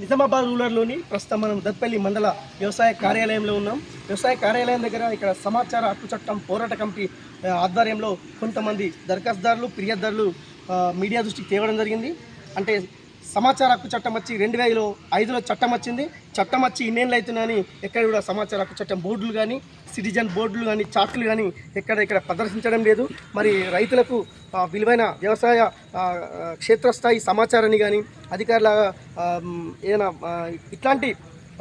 నిజామాబాద్ రూరల్లోని ప్రస్తుతం మనం దత్పల్లి మండల వ్యవసాయ కార్యాలయంలో ఉన్నాం. వ్యవసాయ కార్యాలయం దగ్గర ఇక్కడ సమాచార హక్కు చట్టం పోరాట కమిటీ ఆధ్వర్యంలో కొంతమంది దరఖాస్తుదారులు ఫిర్యాదుదారులు మీడియా దృష్టికి తేవడం జరిగింది. అంటే సమాచార హక్కు చట్టం వచ్చి రెండు వేల ఐదులో చట్టం వచ్చింది. చట్టం వచ్చి ఇన్నేళ్ళు అవుతున్నాయని ఎక్కడ కూడా సమాచార హక్కు చట్టం బోర్డులు కానీ సిటిజన్ బోర్డులు కానీ చాట్లు కానీ ఎక్కడ ఇక్కడ ప్రదర్శించడం లేదు. మరి రైతులకు విలువైన వ్యవసాయ క్షేత్రస్థాయి సమాచారాన్ని కానీ అధికారుల ఏదైనా ఇట్లాంటి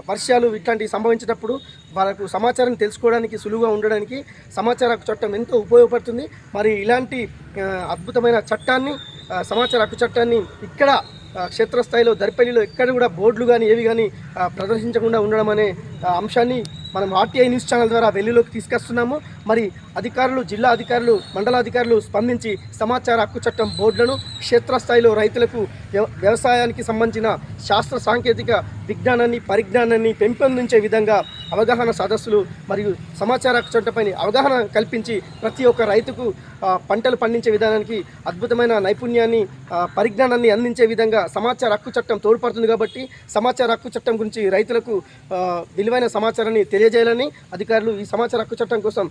వర్షాలు ఇట్లాంటివి సంభవించేటప్పుడు వాళ్ళకు సమాచారం తెలుసుకోవడానికి సులువుగా ఉండడానికి సమాచార హక్కు చట్టం ఎంతో ఉపయోగపడుతుంది. మరి ఇలాంటి అద్భుతమైన చట్టాన్ని సమాచార హక్కు చట్టాన్ని ఇక్కడ క్షేత్రస్థాయిలో దరిపల్లిలో ఎక్కడ కూడా బోర్డులు కానీ ఏవి కానీ ప్రదర్శించకుండా ఉండడం అనే అంశాన్ని మనం ఆర్టీఐ న్యూస్ ఛానల్ ద్వారా వెల్లులోకి తీసుకొస్తున్నాము. మరి అధికారులు జిల్లా అధికారులు మండలాధికారులు స్పందించి సమాచార హక్కు చట్టం బోర్డులను క్షేత్రస్థాయిలో రైతులకు వ్యవసాయానికి సంబంధించిన శాస్త్ర సాంకేతిక విజ్ఞానాన్ని పరిజ్ఞానాన్ని పెంపొందించే విధంగా అవగాహన సదస్సులు మరియు సమాచార హక్కు చట్టంపై అవగాహన కల్పించి ప్రతి ఒక్క రైతుకు పంటలు పండించే విధానానికి అద్భుతమైన నైపుణ్యాన్ని పరిజ్ఞానాన్ని అందించే విధంగా సమాచార హక్కు చట్టం తోడ్పడుతుంది కాబట్టి సమాచార హక్కు చట్టం గురించి రైతులకు విలువైన సమాచారాన్ని తెలియజేయాలని అధికారులు ఈ సమాచార హక్కు చట్టం కోసం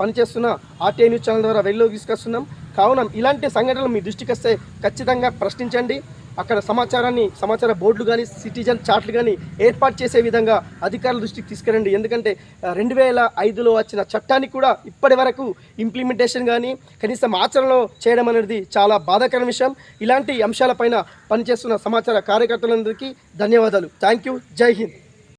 పనిచేస్తున్న ఆర్టీఐ న్యూస్ ఛానల్ ద్వారా వెలుగులోకి తీసుకొస్తున్నాం. కావున ఇలాంటి సంఘటనలు మీ దృష్టికి వస్తే ఖచ్చితంగా ప్రశ్నించండి. అక్కడ సమాచారాన్ని సమాచార బోర్డులు కానీ సిటిజన్ చార్ట్లు కానీ ఏర్పాటు చేసే విధంగా అధికారుల దృష్టికి తీసుకురండి. ఎందుకంటే రెండు వేల ఐదులో వచ్చిన చట్టానికి కూడా ఇప్పటి వరకు ఇంప్లిమెంటేషన్ కానీ కనీసం ఆచరణలో చేయడం అనేది చాలా బాధాకర విషయం. ఇలాంటి అంశాలపైన పనిచేస్తున్న సమాచార కార్యకర్తలందరికీ ధన్యవాదాలు. థ్యాంక్ యూ జై హింద్.